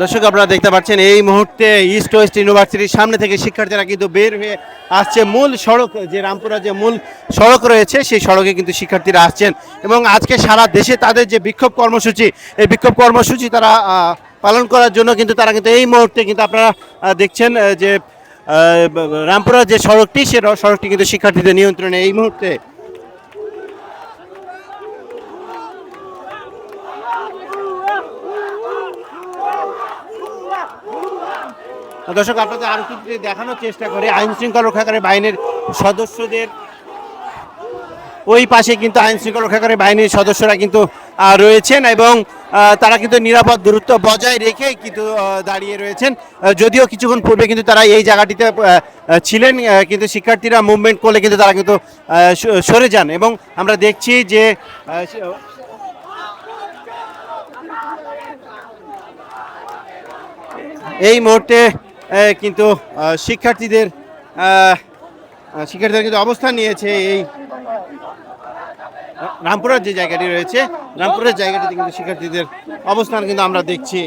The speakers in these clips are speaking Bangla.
দর্শক, আপনারা দেখতে পাচ্ছেন এই মুহূর্তে ইস্ট ওয়েস্ট ইউনিভার্সিটির সামনে থেকে শিক্ষার্থীরা কিন্তু বের হয়ে আসছে। মূল সড়ক, যে রামপুরা যে মূল সড়ক রয়েছে, সেই সড়কে কিন্তু শিক্ষার্থীরা আসছেন এবং আজকে সারা দেশে তাদের যে বিক্ষোভ কর্মসূচি, এই বিক্ষোভ কর্মসূচি তারা পালন করার জন্য কিন্তু তারা কিন্তু এই মুহূর্তে কিন্তু আপনারা দেখছেন যে রামপুরা যে সড়কটি, সে সড়কটি কিন্তু শিক্ষার্থীদের নিয়ন্ত্রণে এই মুহূর্তে। দর্শক, আপনাদের আরও কিছু দেখানোর চেষ্টা করে, আইন শৃঙ্খলা রক্ষাকারী বাহিনীর সদস্যদের, ওই পাশে কিন্তু আইন শৃঙ্খলা রক্ষাকারী বাহিনীর সদস্যরা কিন্তু রয়েছেন এবং তারা কিন্তু নিরাপদ দূরত্ব বজায় রেখে কিন্তু দাঁড়িয়ে রয়েছেন। যদিও কিছুক্ষণ পূর্বে কিন্তু তারা এই জায়গাটিতে ছিলেন কিন্তু শিক্ষার্থীরা মুভমেন্ট করলে কিন্তু তারা কিন্তু সরে যান এবং আমরা দেখছি যে আহ, সে- এই মুহূর্তে কিন্তু শিক্ষার্থীদের শিক্ষার্থীরা কিন্তু অবস্থান নিয়েছে এই রামপুরার যে জায়গাটি রয়েছে, রামপুরের জায়গাটিতে কিন্তু শিক্ষার্থীদের অবস্থান কিন্তু আমরা দেখছি।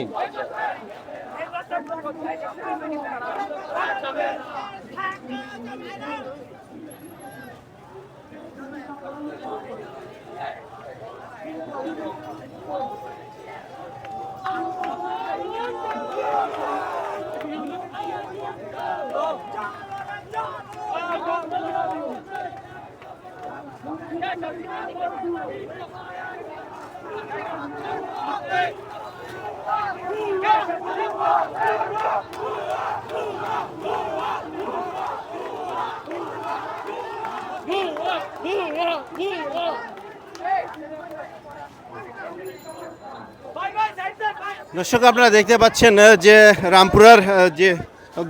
দর্শক আপনারা দেখতে পাচ্ছেন যে রামপুরার যে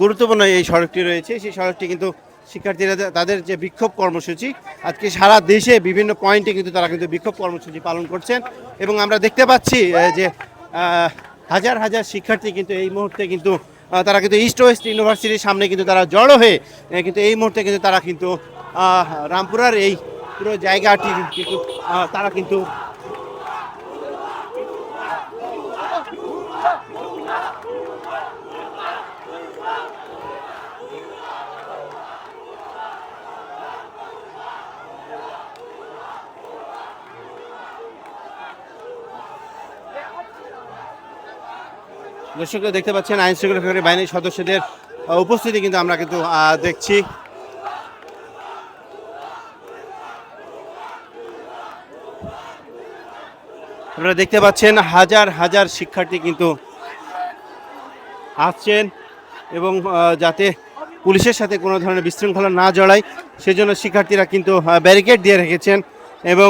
গুরুত্বপূর্ণ এই সড়কটি রয়েছে সেই সড়কটি কিন্তু শিক্ষার্থীরা তাদের যে বিক্ষোভ কর্মসূচি, আজকে সারা দেশে বিভিন্ন পয়েন্টে কিন্তু তারা কিন্তু বিক্ষোভ কর্মসূচি পালন করছেন এবং আমরা দেখতে পাচ্ছি যে হাজার হাজার শিক্ষার্থী কিন্তু এই মুহূর্তে কিন্তু তারা কিন্তু ইস্ট ওয়েস্ট ইউনিভার্সিটির সামনে কিন্তু তারা জড়ো হয়ে কিন্তু এই মুহূর্তে কিন্তু তারা কিন্তু রামপুরার এই পুরো জায়গাটি কিন্তু তারা কিন্তু দর্শকরা দেখতে পাচ্ছেন, আইন শৃঙ্খলা বাহিনীর সদস্যদের উপস্থিতি কিন্তু আমরা কিন্তু দেখছি। আপনারা দেখতে পাচ্ছেন, হাজার হাজার শিক্ষার্থী কিন্তু আসছেন এবং যাতে পুলিশের সাথে কোনো ধরনের বিশৃঙ্খলা না জড়ায়, সেজন্য শিক্ষার্থীরা কিন্তু ব্যারিকেড দিয়ে রেখেছেন এবং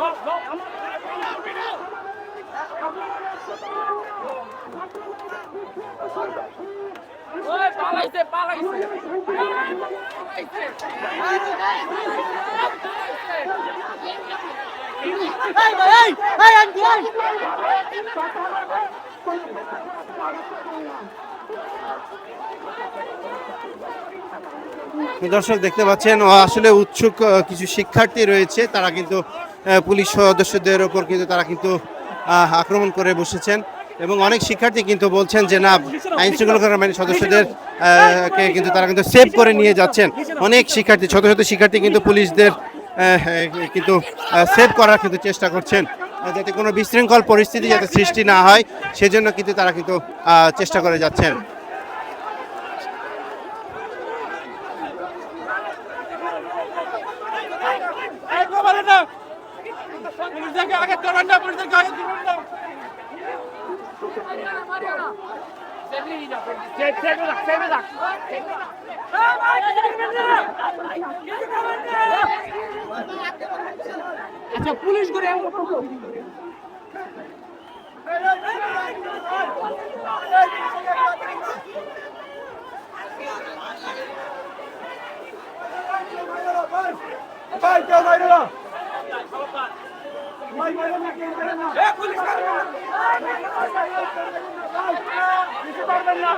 ওই পালাইছে দর্শক, দেখতে পাচ্ছেন আসলে উৎসুক কিছু শিক্ষার্থী রয়েছে। তারা কিন্তু পুলিশ সদস্যদের ওপর কিন্তু তারা কিন্তু আক্রমণ করে বসেছেন। এবং অনেক শিক্ষার্থী কিন্তু বলছেন যে না, আইন শৃঙ্খলা বাহিনীর সদস্যদের কে কিন্তু তারা কিন্তু সেভ করে নিয়ে যাচ্ছেন। অনেক শিক্ষার্থী, ছোট ছোট শিক্ষার্থী কিন্তু পুলিশদের কিন্তু সেভ করার কিন্তু চেষ্টা করছেন। যাতে কোনো বিশৃঙ্খল পরিস্থিতি যাতে সৃষ্টি না হয়, সেজন্য কিন্তু তারা কিন্তু চেষ্টা করে যাচ্ছেন। আগে পুলিশদেরকে আগে আচ্ছা পুলিশ করে Vai, Teodoro! পারবেন না